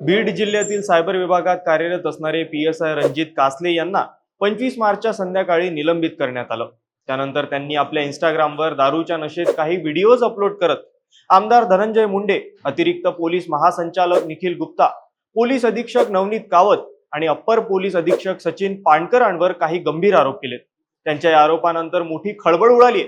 बीड जिल्ह्यातील सायबर विभागात कार्यरत असणारे P S I Ranjit Kasle यांना पंचवीस मार्चच्या संध्याकाळी निलंबित करण्यात आलं. त्यानंतर त्यांनी आपल्या इंस्टाग्रामवर दारूच्या नशेत काही व्हिडिओज अपलोड करत आमदार धनंजय मुंडे अतिरिक्त पोलीस महासंचालक निखिल गुप्ता पोलीस अधीक्षक नवनीत कावत आणि अप्पर पोलीस अधीक्षक सचिन पाणकरांवर काही गंभीर आरोप केलेत त्यांच्या या आरोपानंतर मोठी खळबळ उडाली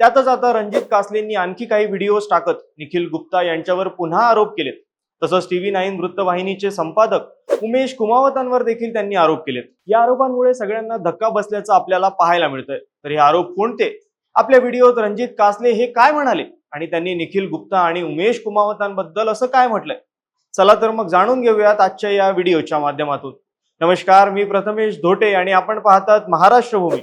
त्यातच आता रणजित कासलेंनी आणखी काही व्हिडिओज टाकत निखिल गुप्ता यांच्यावर पुन्हा आरोप केलेत. तसंच टीव्ही नाईन वृत्तवाहिनीचे संपादक उमेश कुमावतांवर देखील त्यांनी आरोप केलेत. या आरोपांमुळे सगळ्यांना धक्का बसल्याचं आपल्याला पाहायला मिळतंय. तर हे आरोप कोणते? आपल्या व्हिडिओत रणजित कासले हे काय म्हणाले? आणि त्यांनी निखिल गुप्ता आणि उमेश कुमावतांबद्दल असं काय म्हटलंय? चला तर मग जाणून घेऊयात आजच्या या व्हिडिओच्या माध्यमातून. नमस्कार मी प्रथमेश धोटे आणि आपण पाहतात महाराष्ट्र भूमी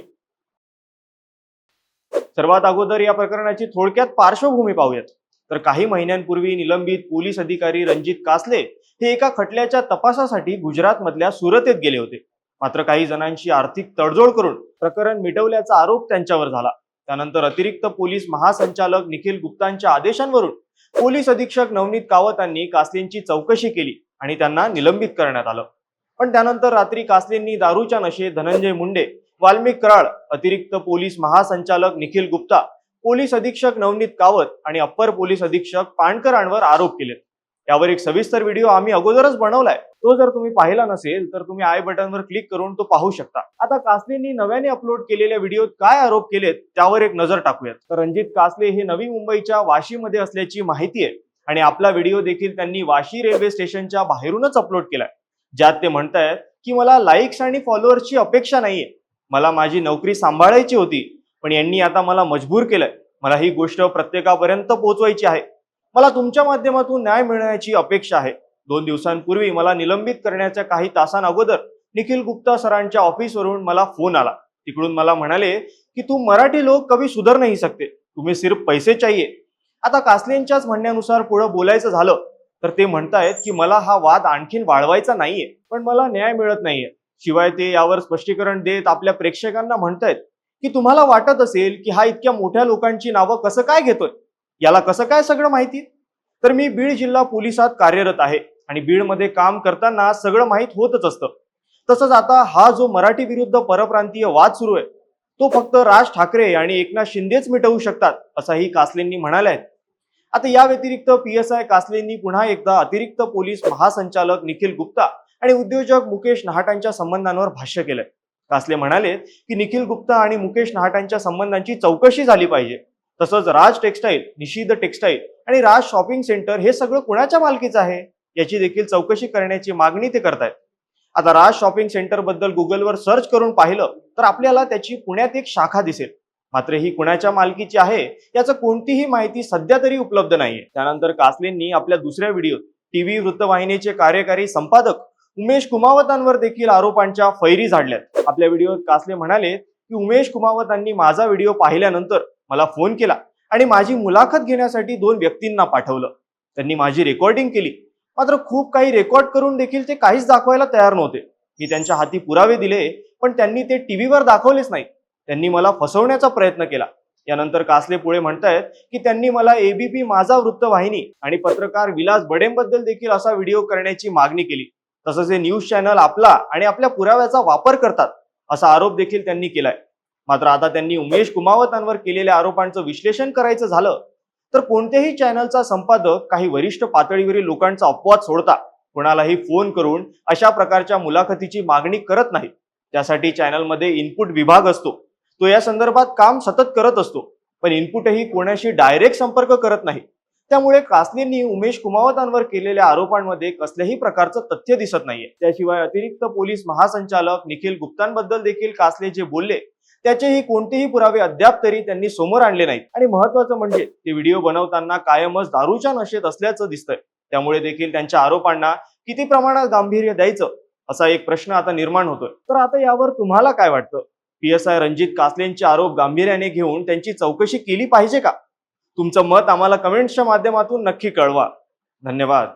सर्वात अगोदर या प्रकरणाची थोडक्यात पार्श्वभूमी पाहूयात. तर काही महिन्यांपूर्वी निलंबित पोलीस अधिकारी रणजित कासले हे एका खटल्याच्या तपासासाठी गुजरातमधल्या सुरतेत गेले होते. मात्र काही जणांची आर्थिक तडजोड करून प्रकरण मिटवल्याचा आरोप त्यांच्यावर झाला. त्यानंतर अतिरिक्त पोलीस महासंचालक निखिल गुप्तांच्या आदेशांवरून पोलीस अधीक्षक नवनीत कावतांनी कासलेंची चौकशी केली आणि त्यांना निलंबित करण्यात आलं. पण त्यानंतर रात्री कासलेंनी दारूच्या नशेत धनंजय मुंडे वाल्मिक कराळ अतिरिक्त पोलीस महासंचालक निखिल गुप्ता पोलीस अधीक्षक नवनीत कावत आणि अप्पर पोलीस अधीक्षक पाणकरांवर आरोप केले. यावर एक सविस्तर व्हिडिओ आम्ही अगोदरच बनवलाय. तो जर तुम्ही पाहिला नसेल तर तुम्ही आय बटनवर क्लिक करून तो पाहू शकता. आता कासलेंनी नव्याने अपलोड केलेल्या व्हिडिओत काय आरोप केलेत त्यावर एक नजर टाकूयात. तर रणजित कासले हे नवी मुंबईच्या वाशीमध्ये असल्याची माहिती आहे. आणि आपला व्हिडिओ देखील त्यांनी वाशी रेल्वे स्टेशनच्या बाहेरूनच अपलोड केलाय. ज्यात ते म्हणतायत की मला लाईक्स आणि फॉलोअर्सची अपेक्षा नाहीये. मला माझी नोकरी सांभाळायची होती. पण यांनी आता मला मजबूर केलंय. मला ही गोष्ट प्रत्येकापर्यंत पोहोचवायची आहे. मला तुमच्या माध्यमातून न्याय मिळण्याची अपेक्षा आहे. दोन दिवसांपूर्वी मला निलंबित करण्याच्या काही तासांअगोदर निखिल गुप्ता सरांच्या ऑफिसवरून मला फोन आला. तिकडून मला म्हणाले की तू मराठी लोक कवी सुधर नाही सकते तुम्ही सिर्फ पैसे चाहिए. आता कासलेंच्याच म्हणण्यानुसार पुढे बोलायचं झालं तर ते म्हणतायत की मला हा वाद आणखीन वाढवायचा नाहीये पण मला न्याय मिळत नाहीये. शिवाय ते यावर स्पष्टीकरण देत आपल्या प्रेक्षकांना म्हणतायत की तुम्हाला वाटत असेल की हा इतक्या मोठ्या लोकांची नावं कसं काय घेतोय? याला कसं काय सगळं माहिती? तर मी बीड जिल्हा पोलिसात कार्यरत आहे आणि बीडमध्ये काम करताना सगळं माहीत होतच असतं. तसंच आता हा जो मराठी विरुद्ध परप्रांतीय वाद सुरू आहे तो फक्त राज ठाकरे आणि एकनाथ शिंदेच मिटवू शकतात असंही कासलेंनी म्हणाले आहेत आता या व्यतिरिक्त पी एस आय कासलेंनी पुन्हा एकदा अतिरिक्त पोलीस महासंचालक निखिल गुप्ता आणि उद्योजक मुकेश नहाटांच्या संबंधांवर भाष्य केलंय. कासले म्हणाले की निखिल गुप्ता आणि मुकेश नहाटांच्या संबंधांची चौकशी झाली पाहिजे. तसंच राज टेक्सटाईल निषिद्ध टेक्सटाईल आणि राज शॉपिंग सेंटर हे सगळं कुणाच्या मालकीचं आहे? याची देखील चौकशी करण्याची मागणी ते करतायत. आता राज शॉपिंग सेंटरबद्दल गुगलवर सर्च करून पाहिलं तर आपल्याला त्याची पुण्यात एक शाखा दिसेल. मात्र ही कुणाच्या मालकीची आहे याचं कोणतीही माहिती सध्या तरी उपलब्ध नाहीये. त्यानंतर कासलेंनी आपल्या दुसऱ्या व्हिडिओत टीव्ही वृत्तवाहिनीचे कार्यकारी संपादक उमेश कुमावतांवर देखील आरोपांच्या फैरी झाडल्यात. आपल्या व्हिडिओत कासले म्हणाले की उमेश कुमावतांनी माझा व्हिडिओ पाहिल्यानंतर मला फोन केला आणि माझी मुलाखत घेण्यासाठी दोन व्यक्तींना पाठवलं. त्यांनी माझी रेकॉर्डिंग केली. मात्र खूप काही रेकॉर्ड करून देखील ते काहीच दाखवायला तयार नव्हते. मी त्यांच्या हाती पुरावे दिले पण त्यांनी ते टीव्हीवर दाखवलेच नाही. त्यांनी मला फसवण्याचा प्रयत्न केला. यानंतर कासले पुढे म्हणतायत की त्यांनी मला एबीपी माझा वृत्तवाहिनी आणि पत्रकार विलास बडेंबद्दल देखील असा व्हिडिओ करण्याची मागणी केली. तसंच हे न्यूज चॅनल आपला आणि आपल्या पुराव्याचा वापर करतात असा आरोप देखील त्यांनी केलाय. मात्र आता त्यांनी उमेश कुमावतांवर केलेल्या आरोपांचं विश्लेषण करायचं झालं तर कोणत्याही चॅनलचा संपादक काही वरिष्ठ पातळीवरील लोकांचा अपवाद सोडता कोणालाही फोन करून अशा प्रकारच्या मुलाखतीची मागणी करत नाही. त्यासाठी चॅनलमध्ये इनपुट विभाग असतो. तो या संदर्भात काम सतत करत असतो पण इनपुटही कोणाशी डायरेक्ट संपर्क करत नाही. त्यामुळे कासलेंनी उमेश कुमावतांवर केलेल्या आरोपांमध्ये कसल्याही प्रकारचं तथ्य दिसत नाहीये. त्याशिवाय अतिरिक्त पोलीस महासंचालक निखिल गुप्तांबद्दल देखील कासले जे बोलले त्याचेही कोणतेही पुरावे अद्याप तरी त्यांनी समोर आणले नाहीत. आणि महत्वाचं म्हणजे ते व्हिडिओ बनवताना कायमच दारूच्या नशेत असल्याचं दिसतंय. त्यामुळे देखील त्यांच्या आरोपांना किती प्रमाणात गांभीर्य द्यायचं असा एक प्रश्न आता निर्माण होतोय. तर आता यावर तुम्हाला काय वाटतं? पी एस आय रणजित कासलेंचे आरोप गांभीर्याने घेऊन त्यांची चौकशी केली पाहिजे का? तुमचं मत आम्हाला कमेंट्सच्या माध्यमातून नक्की कळवा. धन्यवाद.